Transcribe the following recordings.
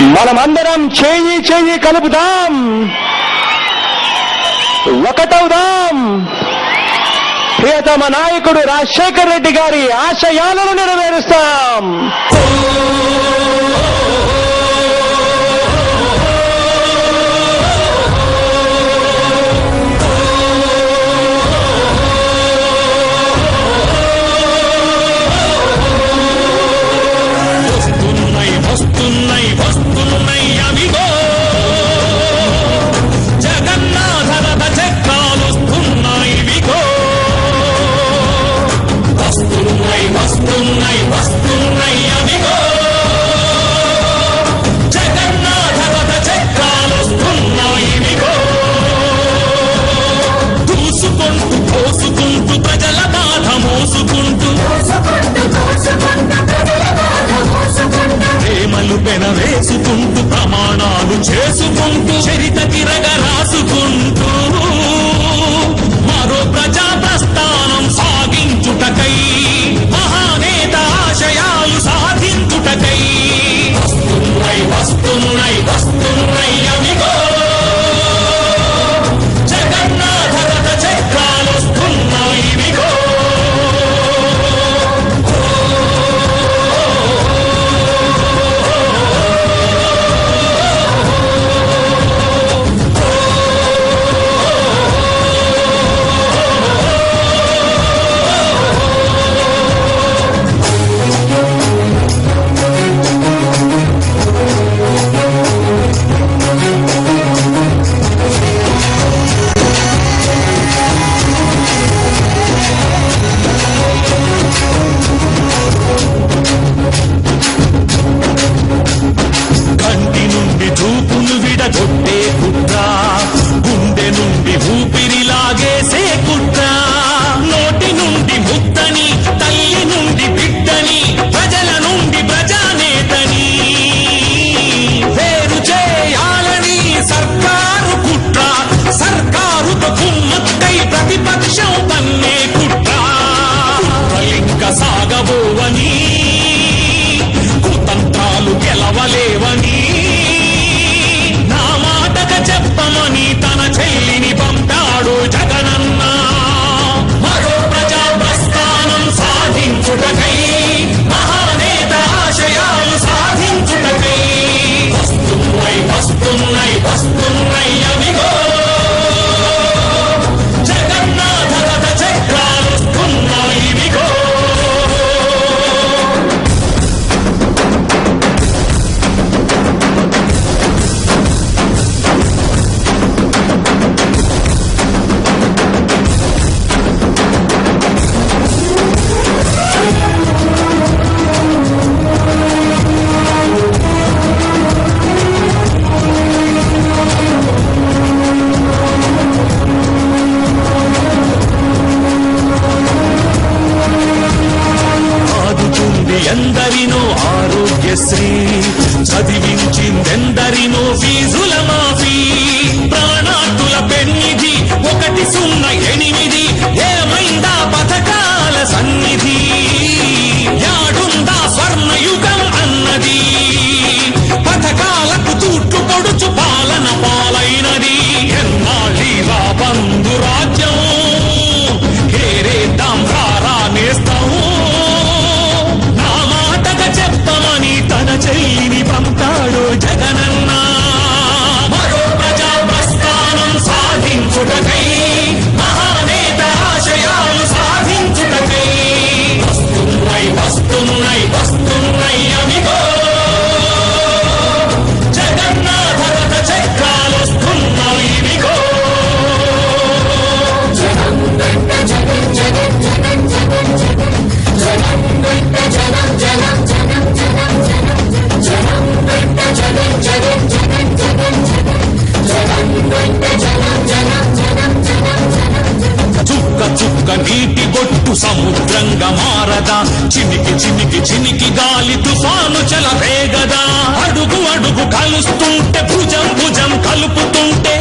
మనమందరం చేయి చేయి కలుపుదాం. ఒకటవుదాం. ప్రియతమ నాయకుడు రాజశేఖర్ రెడ్డి గారి ఆశయాలను నెరవేరుస్తాం. చెదరగొట్టే కుట్ర గుండె నుండి ఊపిరి లాగేసే కుట్రా చేద్దాం ధారా నా మాటగా చెప్తామని తన చెల్లిని పంపాడు జగనన్న. మరో ప్రజా ప్రస్థానం సాధించుటకై వీటి బొట్టు సముద్రంగా మారదా. చినికి చినికి చినికి గాలి తుఫాను చల వేగదా అడుగు అడుగు కలుస్తుంటే భుజం భుజం కలుపుతుంటే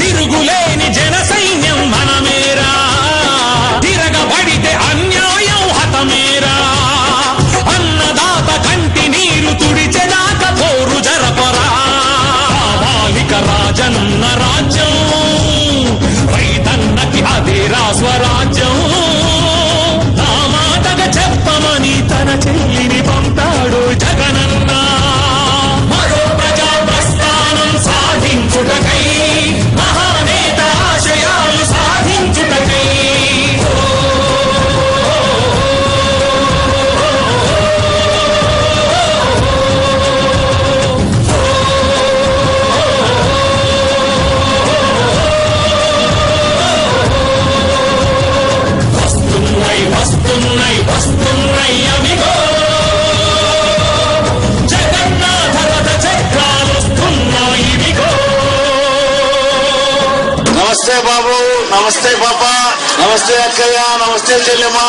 చెల్లి నమస్తే బాబు నమస్తే పాప నమస్తే అక్కయ్య నమస్తే చెల్లెమ్మ